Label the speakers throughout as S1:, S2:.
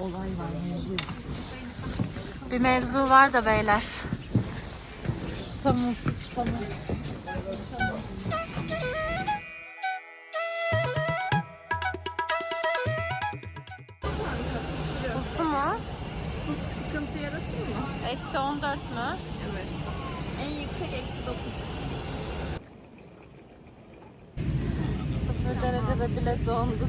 S1: olay var mevzu.
S2: Bir mevzu var da beyler.
S1: Tamam. Tamam.
S2: Kustu mu?
S1: Bu sıkıntı yaratır mı?
S2: Eksi 14 mü?
S1: Evet. En yüksek eksi 9.
S2: Sıfır derecede bile dondu.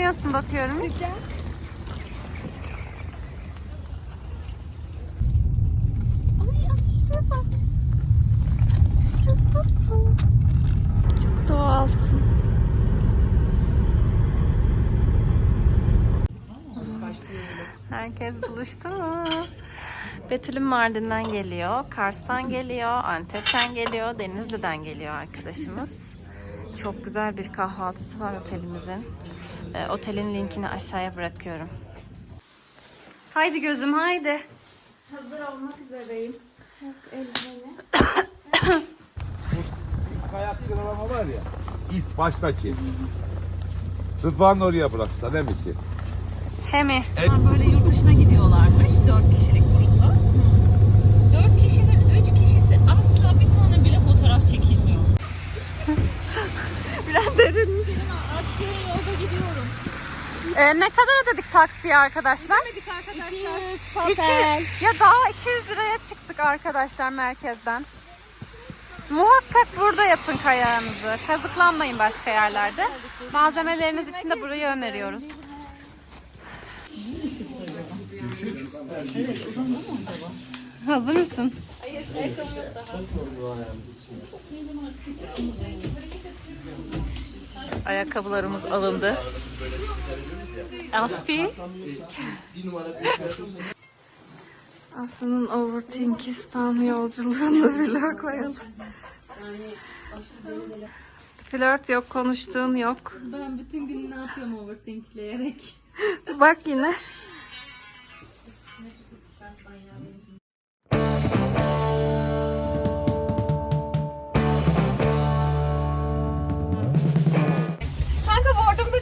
S2: Üşümüyorsun bakıyorum hiç.
S1: Ay atışma bak. Çok tatlı.
S2: Çok doğalsın. Herkes buluştu mu? Betül'ün Mardin'den geliyor, Kars'tan geliyor, Antep'ten geliyor, Denizli'den geliyor arkadaşımız. Çok güzel bir kahvaltısı var otelimizin. Ee, otelin linkini aşağıya bırakıyorum. Haydi gözüm haydi.
S1: Hazır olmak üzereyim. Yok elbise.
S3: Kayak kırılama var ya. İlk baştaki. Rıdvan oraya bıraksa ne misin?
S2: Hemi.
S4: böyle yurt dışına gidiyorlarmış. 4 kişilik grupla. 4 kişinin 3 kişisi asla bir tane bile fotoğraf çekilmiyor.
S2: Biraz derin.
S4: Aç görün yolda gidiyorum.
S2: Ee, ne kadar ödedik taksiye arkadaşlar? İki, ya daha 200 liraya çıktık arkadaşlar merkezden. Muhakkak burada yapın kayağınızı. Kazıklanmayın başka yerlerde. Malzemeleriniz için de burayı öneriyoruz. Hazır mısın? Ayakkabılarımız alındı. Aspi. Aslı'nın Overthinkistan yolculuğunu vlog koyalım. Flört yok, konuştuğun yok.
S4: Ben bütün gün ne yapıyorum overthinkleyerek.
S2: Bak yine.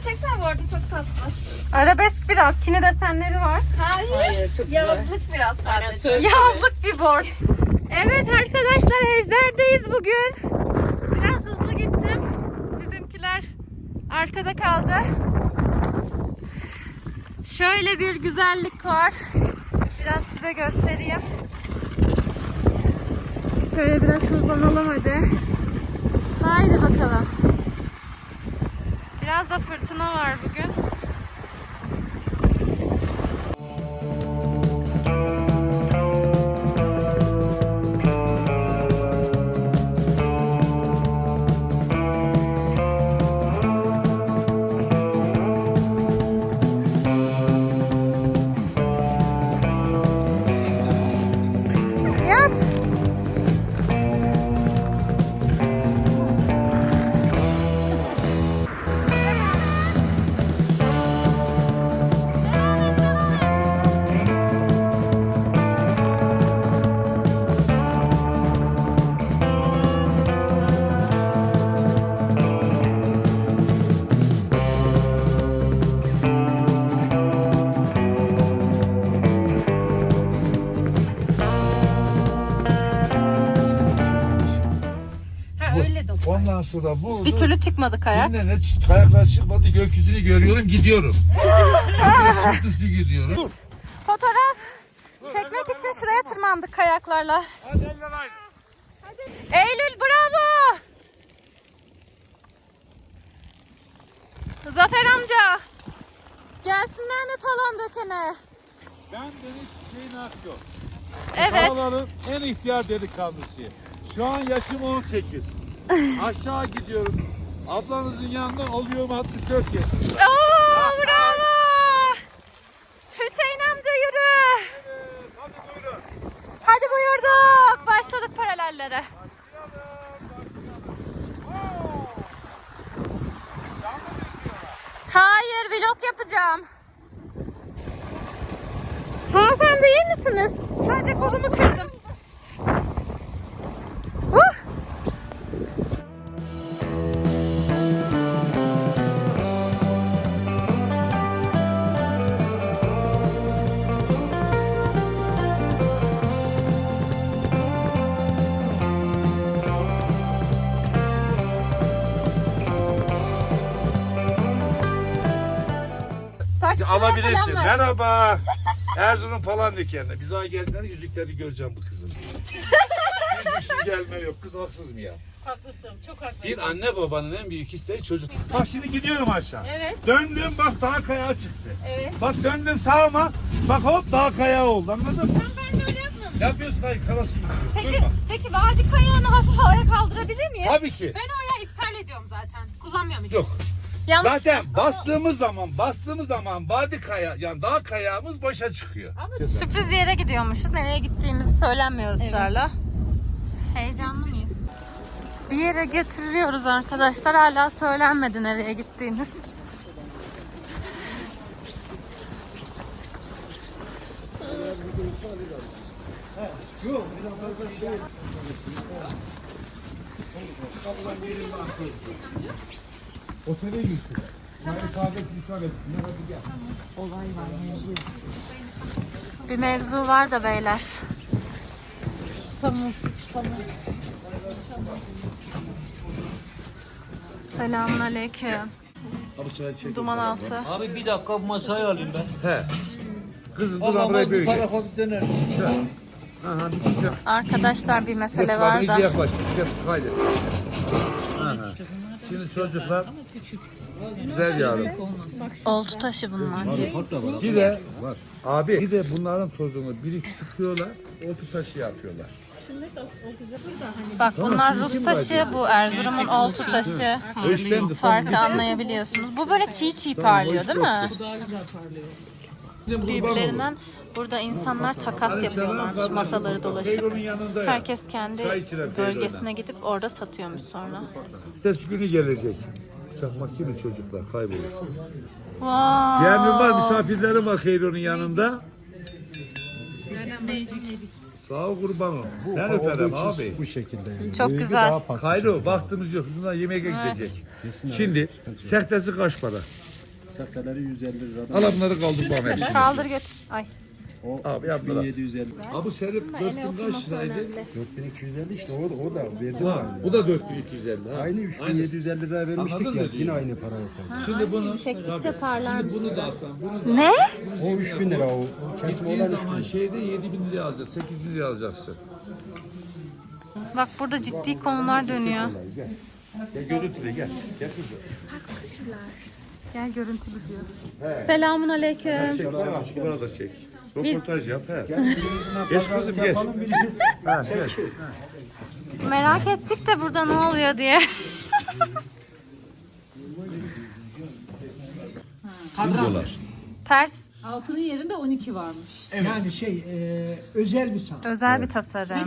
S1: Board'umu da çeksen board'um çok tatlı.
S2: Arabesk biraz. Çin'e desenleri var.
S1: Hayır. Yazlık biraz sadece.
S2: Yazlık bir board. Evet arkadaşlar Ejder'deyiz bugün. Biraz hızlı gittim. Bizimkiler arkada kaldı. Şöyle bir güzellik var. Biraz size göstereyim. Şöyle biraz hızlanalım hadi. Haydi bakalım. Biraz da fırtına var bugün.
S3: Sonra bu
S2: Bir türlü çıkmadı kayak.
S3: Dinle ne kayaklar çıkmadı gökyüzünü görüyorum gidiyorum. Sırt üstü gidiyorum. Dur.
S2: Fotoğraf çekmek için şuraya tırmandık kayaklarla.
S3: Hadi eller aynı.
S2: Eylül bravo. Zafer amca. Gelsinler mi palon dökene?
S3: Ben Deniz Hüseyin Akgöl.
S2: Evet.
S3: Dağların en ihtiyar delikanlısıyım. Şu an yaşım 18. Aşağı gidiyorum. Ablanızın yanında oluyorum 64 yaşında.
S2: Oo, bravo. Hüseyin amca yürü.
S3: Evet, hadi buyurun.
S2: Hadi buyurduk. Başladık paralellere. Hayır vlog yapacağım. Hanımefendi iyi misiniz? Sadece kolumu kırdım.
S3: Alabilirsin. Merhaba. Erzurum falan dükkanında. Biz daha geldiğinde yüzükleri göreceğim bu kızın. Yüzüksüz gelme yok. Kız haksız mı ya?
S4: Haklısın. Çok haklısın.
S3: Bir anne babanın en büyük isteği çocuk. Bak şimdi gidiyorum aşağı.
S4: Evet.
S3: Döndüm bak dağ kayağı çıktı.
S5: Evet.
S3: Bak döndüm sağıma. Bak hop dağ kayağı oldu anladın mı?
S5: Ben de öyle yapmıyorum.
S3: Yapıyorsun hayır kalas gibi gidiyorsun.
S5: Peki,
S3: Durma.
S5: peki vadi kayağını hafif havaya kaldırabilir miyiz?
S3: Tabii ki.
S5: Ben o ayağı iptal ediyorum zaten. Kullanmıyorum hiç.
S3: Yok.
S5: Yanlış.
S3: Zaten bastığımız zaman bastığımız zaman vadi kaya yani dağ kayağımız başa çıkıyor.
S6: Sürpriz bir yere gidiyormuşuz. Nereye gittiğimizi söylenmiyor ısrarla. Heyecanlı mıyız? Bir yere götürüyoruz arkadaşlar. Hala söylenmedi nereye gittiğimiz.
S3: Otele gitsin. Çay kahve ikram etsinler hadi gel.
S6: Bir mevzu var da beyler. Tamam, Selamun aleyküm. Duman altı.
S7: Abi bir dakika masayı alayım ben.
S3: He. Kızım dur buraya
S7: bu
S3: böyle gel.
S7: tarafa bir döner.
S3: Aha bir.
S6: Arkadaşlar bir mesele var da.
S3: kaydet. Aha. Şimdi çocuklar güzel yavrum.
S6: Oltu taşı bunlar.
S3: Bir de abi bir de bunların tozunu biri sıkıyorlar, otu taşı yapıyorlar.
S6: Bak bunlar Rus taşı, bu Erzurum'un oltu taşı.
S3: O de
S6: Farkı anlayabiliyorsunuz. Bu böyle çiğ çiğ parlıyor değil mi? Birbirlerinden burada insanlar takas yapıyorlarmış masaları dolaşıp. Herkes kendi bölgesine gidip orada satıyormuş sonra.
S3: Ses günü gelecek. Çakmak kimi çocuklar kaybolur.
S6: Vay.
S3: Yeğenim var, misafirlerim var Hayro'nun yanında. Sağ ol kurban ol. Ben öperim abi.
S8: Bu şekilde yani.
S6: Çok güzel.
S3: Hayro vaktimiz yok. Bunlar yemeğe gidecek. Şimdi sektesi kaç para?
S8: Sahteleri 150 lira.
S3: Al bunları kaldır bana hepsini.
S6: Kaldır götür. Ay.
S8: O
S3: Abi yaptılar.
S8: 1750.
S3: Abi bu serip 4000 kaç liraydı?
S8: 4250 işte o, o da verdi.
S3: Ha, bu da 4250. Ha.
S8: Aynı 3750 lira vermiştik
S3: Anladın
S8: ya.
S3: mı?
S8: Yine aynı paraya saydı.
S3: Şimdi bunu
S6: Çektikçe parlarmış.
S3: bunu da alsan bunu da
S6: Ne?
S8: O 3000 lira o. Kesim
S3: gittiğin
S8: olan
S3: zaman şeyde 7000 liraya alacaksın. 8000 liraya alacaksın.
S6: Bak burada ciddi konular dönüyor.
S3: Gel. Gel görüntüle gel. Gel kızım.
S6: Gel görüntülü diyor. Selamun aleyküm.
S3: Çek sana. Buna da çek. Röportaj yap. He. Geç kızım geç. Ha, gel.
S6: Merak ettik de burada ne oluyor diye.
S3: dolar.
S6: Ters
S4: Altının yerinde 12 varmış.
S9: Yani şey e, özel bir sanat.
S6: özel bir tasarım.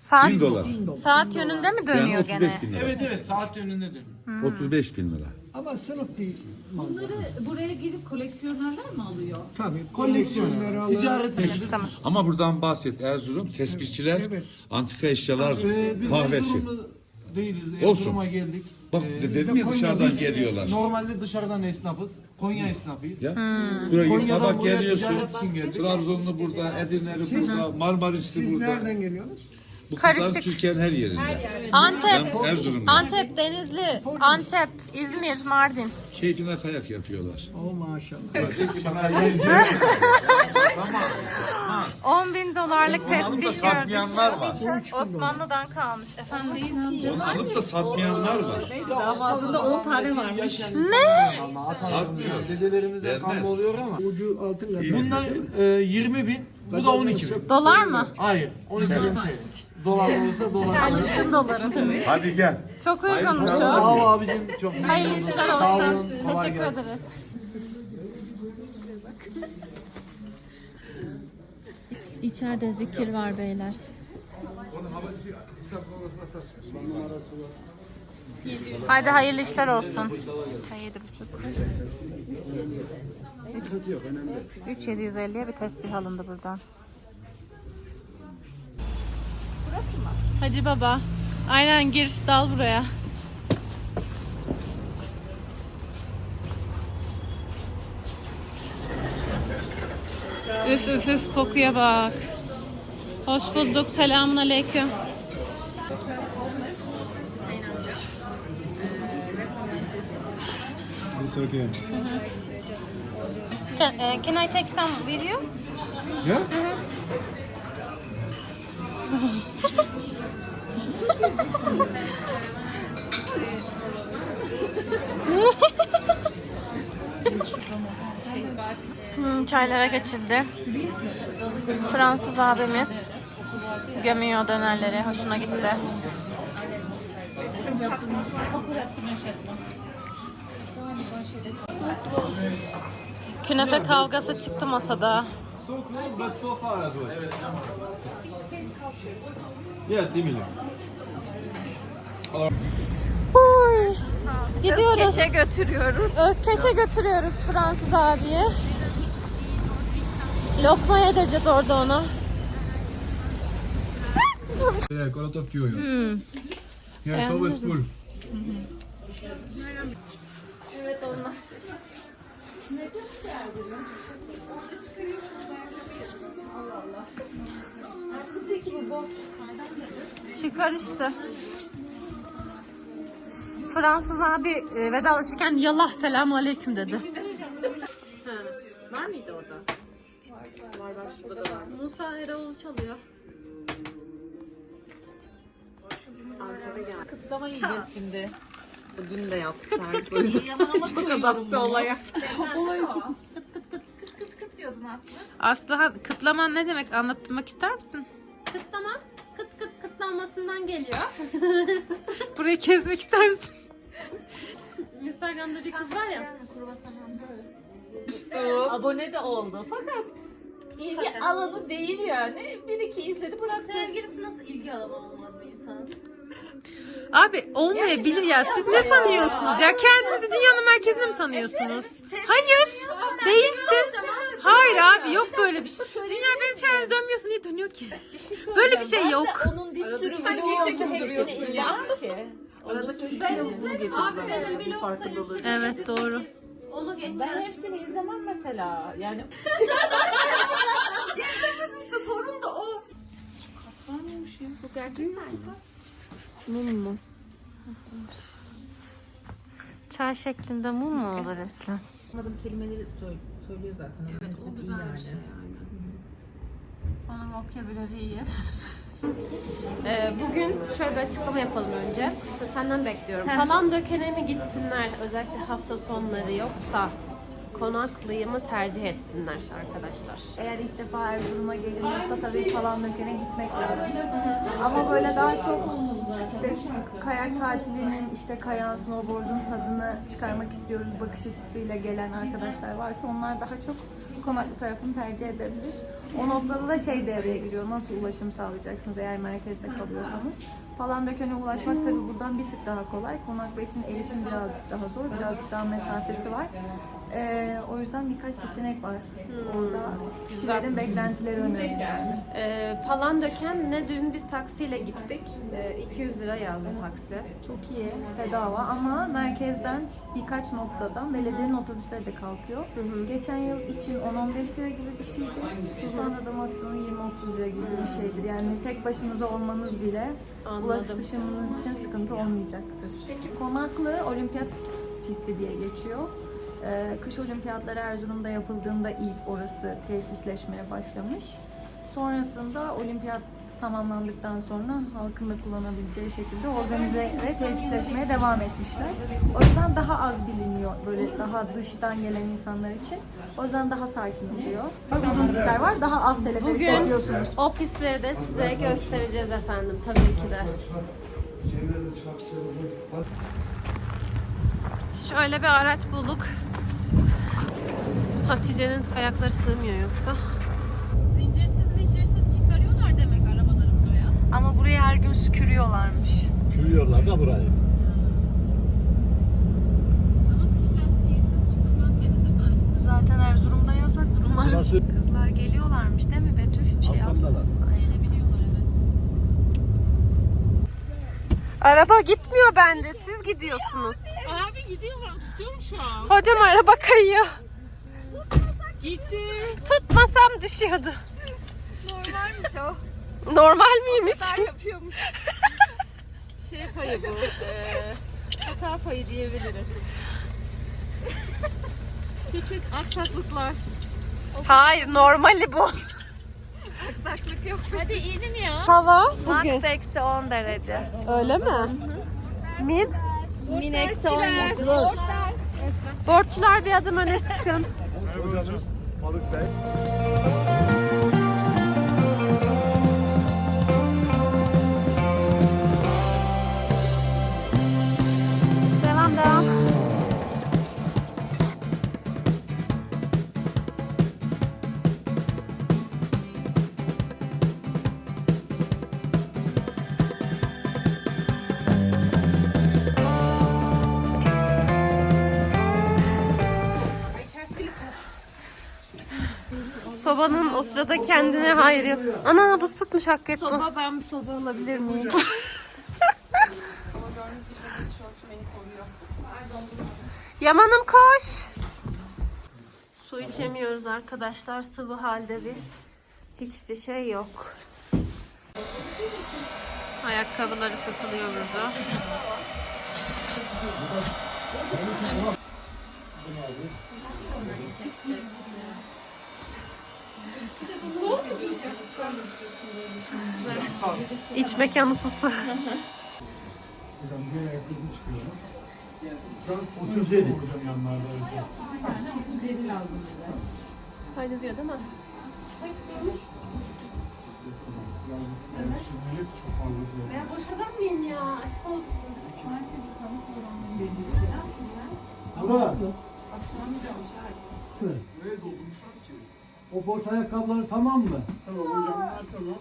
S6: Saat,
S3: 1000 dolar.
S6: saat yönünde mi
S3: Yani
S6: dönüyor
S3: 35
S6: gene?
S3: bin lira.
S9: Evet evet saat yönünde dönüyor.
S3: 35 bin lira.
S9: Ama sınıf bir
S4: Bunları buraya gelip koleksiyonerler mi alıyor?
S9: tabii koleksiyoner, ticaret
S6: Tamam.
S3: Ama buradan bahset. Erzurum, tespihçiler, antika eşyalar,
S9: Ee, biz
S3: kahvesi.
S9: Erzurumlu değiliz.
S3: Olsun.
S9: Erzurum'a geldik.
S3: Bak
S9: Ee,
S3: dedim
S9: biz de
S3: ya dışarıdan
S9: Konya'dayız.
S3: geliyorlar.
S9: Normalde dışarıdan esnafız. Konya esnafıyız.
S3: Ya. Buraya
S9: Konya'dan
S3: sabah
S9: buraya
S3: geliyorsun.
S9: ticaret için geldik.
S3: Trabzonlu burada, Edirne'li burada, Marmarisli
S9: Siz
S3: burada.
S9: nereden geliyorsunuz?
S3: Bu kızlar
S6: Karışık.
S3: Türkiye'nin her yerinde.
S6: Antep,
S3: Ben Erzurumluyum.
S6: Antep, Denizli, Antep, İzmir, Mardin.
S3: Keyfine kayak yapıyorlar.
S9: Oh maşallah.
S6: 10 bin dolarlık tespih gördük.
S3: Satmayanlar var.
S6: Osmanlı'dan kalmış. Efendim?
S3: Onu alıp da satmayanlar var.
S4: Damadında 10 tane varmış.
S3: Satmıyor.
S9: Dedelerimizden
S3: Vermez.
S9: kalma oluyor ama.
S8: Ucu altın lira.
S9: Bunlar e, 20 bin, bu da 12 bin.
S6: Dolar mı?
S9: Hayır, 12 bin TL. Dolar olursa dolar.
S6: Alıştım dolara tabii.
S3: Hadi gel.
S6: Çok uygunmuş
S9: Sağ
S6: o.
S9: ol abicim. Çok
S6: Hayırlı işler
S9: Sağ
S6: olsun.
S9: kolay
S6: Teşekkür
S9: gelsin.
S6: ederiz. İçeride zikir var beyler. Haydi hayırlı işler olsun. Çay yedi buçuk. 3750'ye bir tesbih alındı buradan. Burası mı? Hacı baba. Aynen gir dal buraya. Üf üf üf kokuya bak. Hoş bulduk. Selamun aleyküm.
S10: Can, uh, can I take some video?
S8: Yeah?
S10: Hmm, çaylara geçildi. Fransız abimiz gömüyor dönerleri. Hoşuna gitti. Künefe kavgası çıktı masada.
S9: So close, but so far as well. Yeah, similar.
S10: Oy. Gidiyoruz.
S5: Keşe götürüyoruz.
S10: Ökkeş'e götürüyoruz Fransız abiyi. Lokma yedireceğiz orada ona.
S9: Yeah, a lot of queue. Yeah, yeah it's always full.
S10: Evet onlar. Çıkar işte. Fransız abi e, vedalaşırken yallah selamun aleyküm dedi.
S4: Var mıydı orada? Var var şurada da var.
S10: Musa Eroğlu çalıyor.
S4: Antep'e. Kıtlama yiyeceğiz şimdi. Dün de yaptı
S10: Kıt kıt kıt.
S4: Çok adapte olaya.
S5: Kıt diyordun aslında.
S10: Aslı ha- kıtlaman ne demek anlatmak ister misin? Kıtlama kıt kıt kıtlanmasından geliyor. Burayı kesmek ister misin? Instagram'da bir kız var ya.
S4: Abone de oldu fakat ilgi alanı değil yani. Bir iki izledi bıraktı.
S10: Sevgilisi nasıl ilgi alanı olmaz bir insanın? Abi olmayabilir ya. Siz ne sanıyorsunuz ya? Kendinizi dünyanın merkezine mi sanıyorsunuz? Hayır. Değilsin. Hayır abi yok böyle bir şey. Dünya benim çevremde dönmüyorsun diye dönüyor ki. Böyle bir şey yok.
S4: Onun bir sürü
S10: bir Evet doğru. Onu
S4: Ben
S10: geçmez.
S4: hepsini izlemem mesela. Yani
S5: İşte sorun da o.
S10: Mum mu? Çay şeklinde mum mu olur Eslen?
S1: kelimeleri söylüyor zaten. Evet o güzel bir şey
S10: Onun vokabuları iyi. Ee, bugün şöyle bir açıklama yapalım önce. Senden bekliyorum. Falan dökene mi gitsinler özellikle hafta sonları yoksa konaklıyı tercih etsinler arkadaşlar?
S5: Eğer ilk defa Erzurum'a geliniyorsa tabii falan dökene gitmek lazım. Ama böyle daha çok işte kayak tatilinin işte kayan snowboard'un tadını çıkarmak istiyoruz bakış açısıyla gelen arkadaşlar varsa onlar daha çok konaklı tarafını tercih edebilir. O noktada da şey devreye giriyor. Nasıl ulaşım sağlayacaksınız eğer merkezde kalıyorsanız. Falan dökene ulaşmak tabii buradan bir tık daha kolay. Konaklı için erişim birazcık daha zor. Birazcık daha mesafesi var. Ee, o yüzden birkaç seçenek var. Orada kişilerin beklentileri önemli yani.
S10: Ee, falan döken ne dün biz taksiyle gittik. Ee, 200 lira yazdı taksi.
S5: Çok iyi, bedava ama merkezden birkaç noktadan belediyenin otobüsleri de kalkıyor. Geçen yıl için 10-15 lira gibi bir şeydi. Şu anda da maksimum 20-30 lira gibi bir şeydir. Yani tek başınıza olmanız bile
S10: Anladım.
S5: ulaşışınız için sıkıntı olmayacaktır. Peki Konaklı olimpiyat pisti diye geçiyor. Ee, kış olimpiyatları Erzurum'da yapıldığında ilk orası tesisleşmeye başlamış. Sonrasında olimpiyat tamamlandıktan sonra halkın da kullanabileceği şekilde organize ve tesisleşmeye devam etmişler. O yüzden daha az biliniyor böyle daha dıştan gelen insanlar için. O yüzden daha sakin oluyor. Uzun pistler var, daha az teleferik
S10: Bugün
S5: bekliyorsunuz.
S10: o pistleri de size göstereceğiz efendim tabii ki de. Şöyle bir araç bulduk. Hatice'nin ayakları sığmıyor yoksa. Zincirsiz zincirsiz çıkarıyorlar demek arabaları buraya.
S5: Ama buraya her gün sükürüyorlarmış.
S8: Kürüyorlar da burayı.
S10: Ama kış lastikiyesiz çıkılmaz gene değil mi?
S5: Zaten Erzurum'da yasak durumlar.
S8: Burası
S5: Kızlar geliyorlarmış değil mi Betül? Şey
S8: arkamdalar.
S10: Araba gitmiyor bence. Siz gidiyorsunuz.
S4: abi gidiyorlar tutuyorum şu an.
S10: Hocam araba kayıyor.
S4: Gitti.
S10: Tutmasam düşüyordu.
S5: Normalmiş o.
S10: Normal miymiş?
S5: yapıyormuş.
S4: Şey payı bu. eee, hata payı diyebiliriz. Küçük aksaklıklar.
S6: Hayır normali bu.
S4: Hadi inin ya.
S6: Hava
S5: Max eksi 10 derece.
S6: öyle mi? Min?
S5: Min eksi 17.
S6: Borçlar bir adım öne çıkın.
S3: Balık Bey.
S6: Sobanın o sırada kendine hayır yok. Ana buz tutmuş hakikaten.
S5: Soba ben bir soba alabilir miyim?
S6: Yamanım koş. Su içemiyoruz arkadaşlar. Sıvı halde bir hiçbir şey yok. Ayakkabıları satılıyor burada. İç mekanı ısı. Haydi diyor değil mi? Ben boş adam mıyım ya? Aşk olsun.
S1: O boş ayakkabıları tamam mı? Tamam hocam, tamam.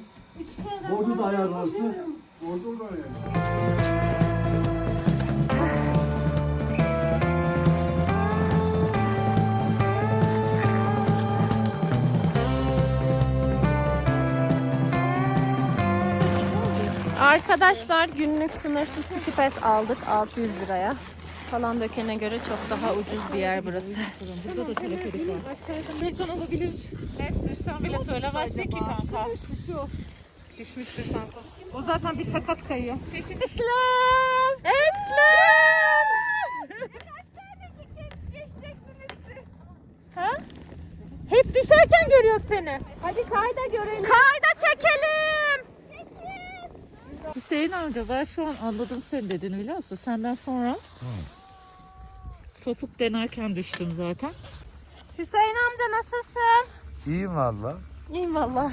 S1: Bordu da ayarlarsın. Bordu da ayarlarsın.
S6: Arkadaşlar günlük sınırsız skipes aldık 600 liraya. Falan dökene göre çok daha ucuz bir yer burası.
S4: Sen bile söylemezsin ki kanka.
S2: O zaten bir sakat kayıyor.
S6: Eslem! Eslem! Ha? Hep düşerken görüyoruz seni. Hadi kayda görelim. Kayda çekelim.
S4: Hüseyin amca ben şu an anladım senin dediğini biliyor musun? Senden sonra topuk denerken düştüm zaten.
S6: Hüseyin amca nasılsın?
S3: İyiyim valla.
S6: İyiyim valla.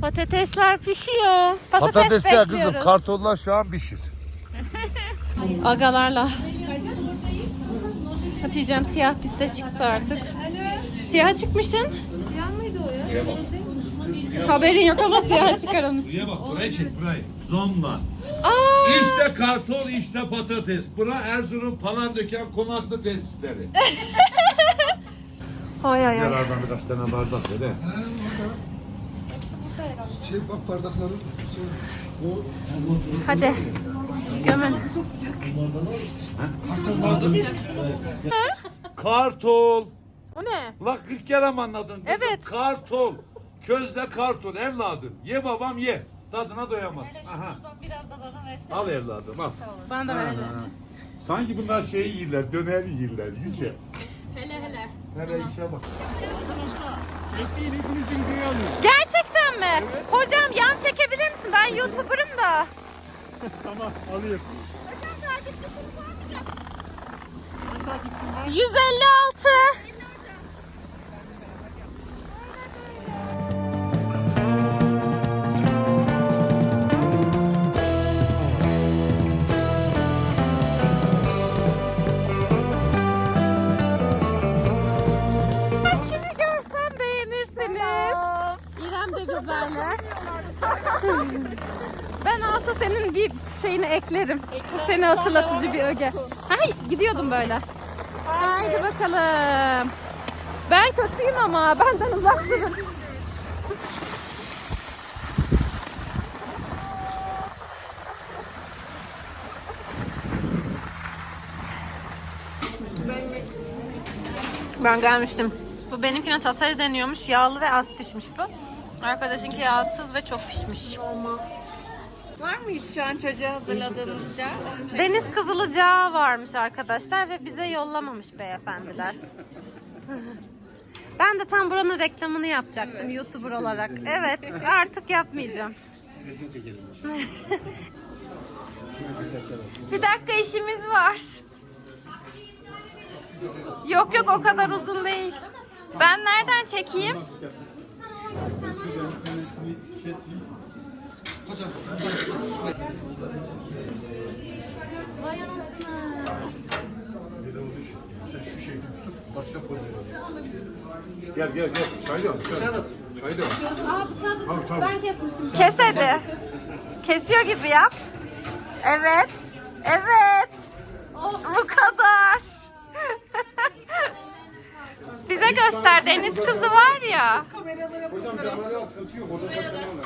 S6: Patatesler pişiyor. Patates
S3: Patatesler kızım
S6: bekliyoruz.
S3: kartonlar şu an pişir.
S6: Agalarla. Yapacağım siyah piste çıktı artık. Siyah çıkmışsın.
S5: Siyah mıydı o ya?
S6: Haberin yok ama siyah çıkarılmış.
S3: Buraya bak burayı çek burayı. Zonla.
S6: Aa!
S3: İşte karton işte patates. Bura Erzurum Palandöken konaklı tesisleri.
S6: Ay ay ay.
S3: Yarardan birkaç tane bardak ver he.
S8: Şey bak bardakları.
S6: Hadi. Gömün.
S3: Kartol.
S6: O ne?
S3: La 40 kere mi anladın?
S6: Evet.
S3: Kartol. Közde kartol evladım. Ye babam ye. Tadına doyamaz. Aha.
S4: Biraz da bana versene.
S3: Al evladım al.
S6: Ben de vereceğim.
S3: Sanki bunlar şeyi yiyirler, döner yiyirler. Yüce.
S5: Hele hele.
S3: Hele işe bak.
S6: Gerçekten mi? Hocam yan çekebilir misin? Ben YouTuber'ım da.
S3: Tamam alayım.
S6: 156. alta senin bir şeyini eklerim. Seni hatırlatıcı bir öge. Hay gidiyordum böyle. Haydi bakalım. Ben kötüyüm ama benden uzak durun. Ben gelmiştim. Bu benimkine tatari deniyormuş. Yağlı ve az pişmiş bu. Arkadaşınki yağsız ve çok pişmiş.
S5: Var mıyız şu an çocuğa hazırladığımızca?
S6: Deniz kızılıcağı varmış arkadaşlar ve bize yollamamış beyefendiler. Ben de tam buranın reklamını yapacaktım YouTuber olarak. Evet artık yapmayacağım. Bir dakika işimiz var. Yok yok o kadar uzun değil. Ben nereden çekeyim?
S1: Gel gel gel. Çay da al, çay. Çay da al. Tamam tamam.
S6: Kes hadi. Kesiyor gibi yap. Evet. Evet. Bu kadar. Bize göster deniz kızı var ya.
S1: Hocam kameraya sıkıntı yok. Orada saçmalama.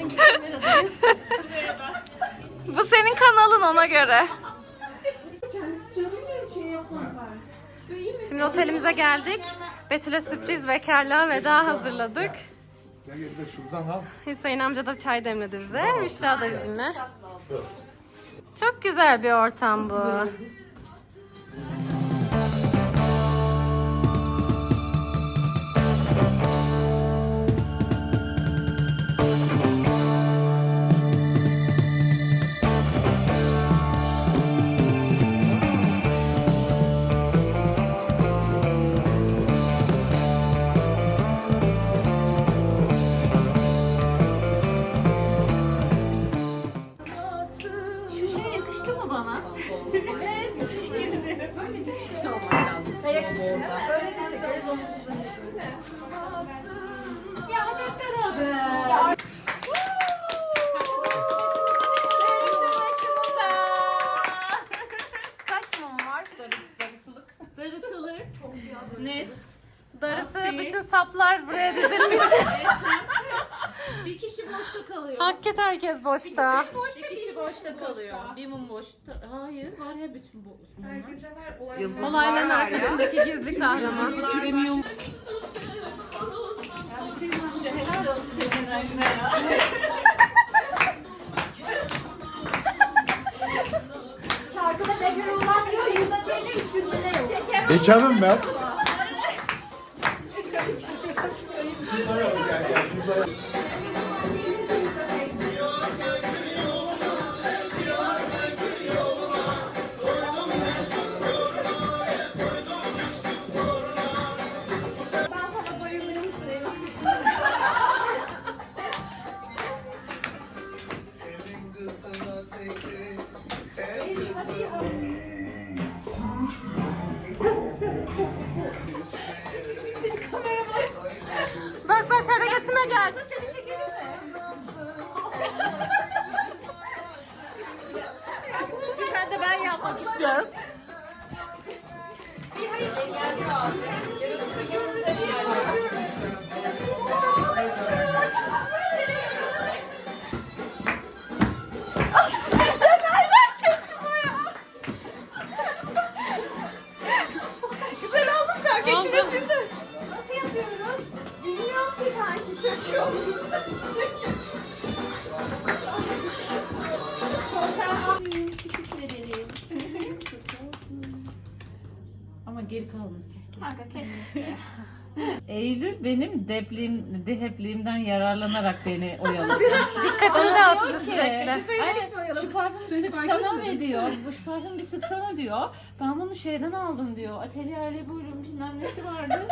S6: Bu senin kanalın ona göre. Şimdi otelimize geldik. Betül'e sürpriz bekarlığa veda hazırladık.
S1: Gel gel.
S6: Hüseyin amca da çay demledi bize. Büşra da bizimle. Çok güzel bir ortam bu. Herkes boşta.
S2: Bir kişi boşta kalıyor. Bir mum boşta. Hayır var ya bütün bu. mumlar.
S6: Olayların arkasındaki gizli kahraman.
S2: Premium. Helal olsun senin Ajna ya.
S10: Şarkıda bekar olan diyor, yılda teyze üç gün bile yok. Şeker
S1: Bekarım ben.
S4: depliğim, dehepliğimden yararlanarak beni oyaladı.
S6: Dikkatimi dağıttı sürekli.
S4: Aynen. Şu parfümü sıksana mı diyor. Bu şu parfümü bir sıksana diyor. Ben bunu şeyden aldım diyor. Atelier buyurun bilmem nesi vardı.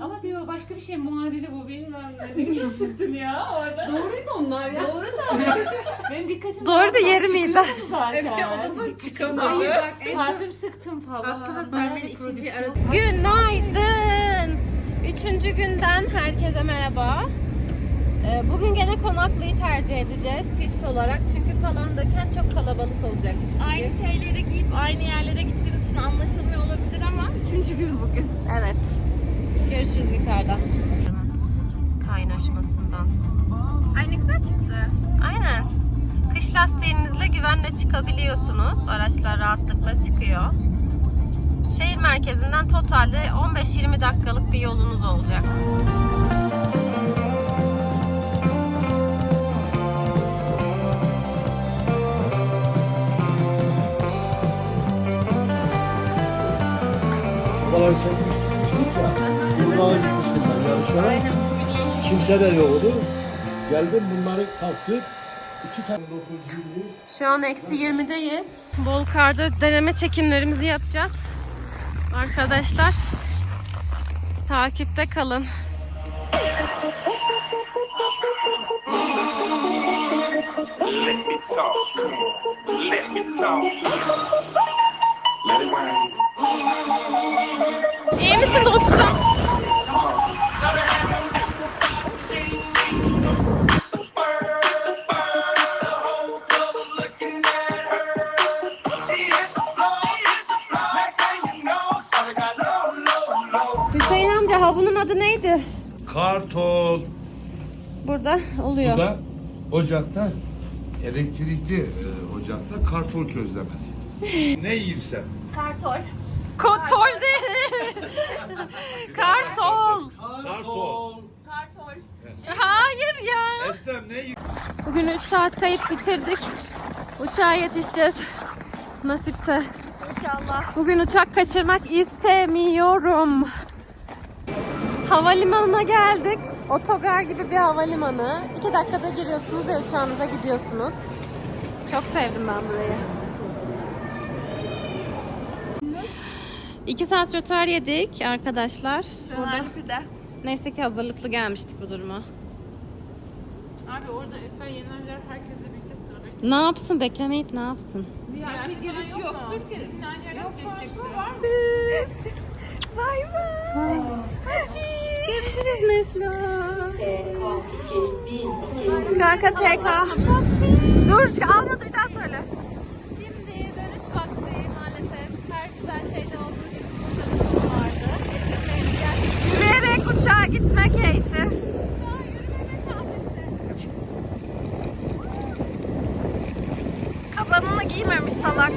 S4: Ama diyor başka bir şey muadili bu bilmem ne. Sıktın ya orada? Doğruydu onlar ya. Doğru da. Benim dikkatim
S6: Doğru da yeri miydi?
S4: zaten.
S10: Hayır bak, en son
S4: Parfüm sıktım falan.
S10: aslında sen beni ikinciyi aradın.
S6: Günaydın. Üçüncü günden herkese merhaba. Ee, Bugün gene konaklıyı tercih edeceğiz pist olarak. Çünkü Palandöken çok kalabalık olacakmış.
S2: Aynı şeyleri giyip aynı yerlere gittiğimiz için anlaşılmıyor olabilir ama üçüncü gün bugün.
S6: Evet. Görüşürüz yukarıda. Kaynaşmasından.
S10: Ay ne güzel çıktı.
S6: Aynen. Kış lastiğinizle güvenle çıkabiliyorsunuz. Araçlar rahatlıkla çıkıyor. Şehir merkezinden totalde 15-20 dakikalık bir yolunuz olacak.
S1: Buralar çekmiştik
S8: ya. Buralar gitmiştim ben yarışmaya. Kimse de yoktu. Geldim bunları kalktık.
S6: Şu an eksi 20'deyiz. Bol karda deneme çekimlerimizi yapacağız. Arkadaşlar takipte kalın.
S10: Let me talk to him. Let me talk to him. Let it rain.
S6: İyi misin dostum? Ha bunun adı neydi?
S3: Kartol.
S6: Burada oluyor.
S3: Bu da ocakta elektrikli e, ocakta kartol közlemesi. ne yiyirsen.
S6: Kontrol değil. Kartol.
S3: Kartol.
S6: Hayır ya.
S3: Eslem ne?
S6: Bugün 3 saat kayıp bitirdik. Uçağa yetişeceğiz. Nasipse.
S2: İnşallah.
S6: Bugün uçak kaçırmak istemiyorum. Havalimanına geldik. Otogar gibi bir havalimanı. 2 dakikada giriyorsunuz ve uçağınıza gidiyorsunuz. Çok sevdim ben burayı. 2 saat rötar yedik arkadaşlar. Burada. Neyse ki hazırlıklı gelmiştik bu duruma.
S1: Abi orada eser yenilenler herkesle birlikte sıra bekliyor.
S6: Ne yapsın beklemeyip ne yapsın?
S1: Bir giriş yoktur ki. Sinan Yerek gelecekti. Var mı?
S6: Bay bay. Görüşürüz Nesla. Kanka TK. Dur almadı bir daha söyle.
S2: Şimdi dönüş vakti maalesef. Her güzel şeyde olduğu gibi burada bir sorun vardı.
S6: Yürüyerek uçağa gitme keyfi. Kabanını giymemiş salak.